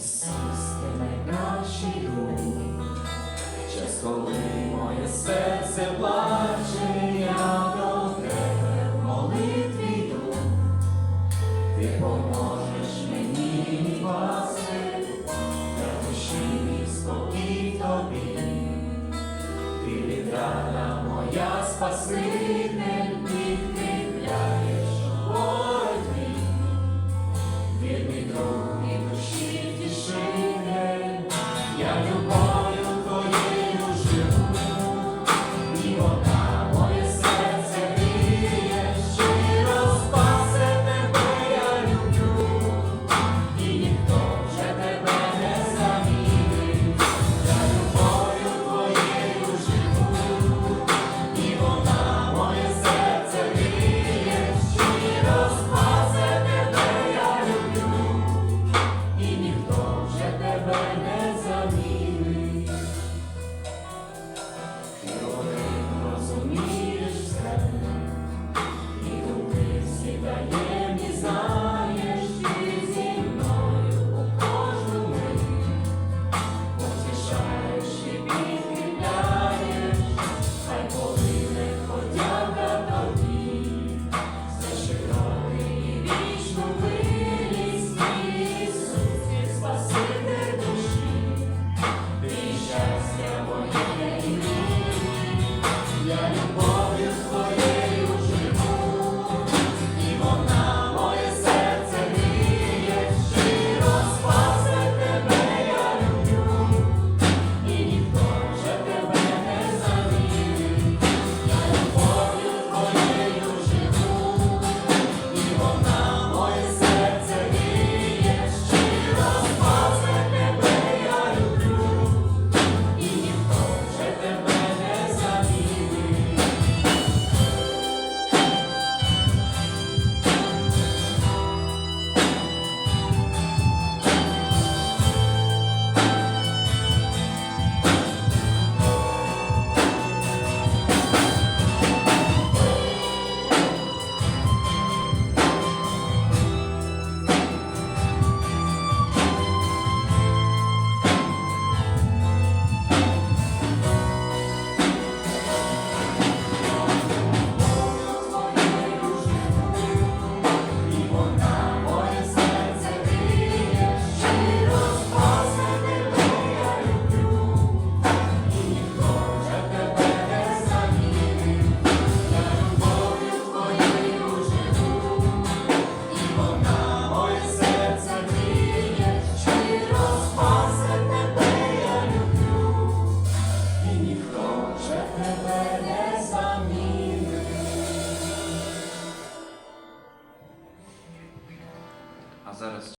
Сістиме наші рух, час, коли моє серце плаче, я до тебе в молитві йду, ти поможеш мені мій паси, та душі спокій тобі, ти віддана моя спаситель. зараз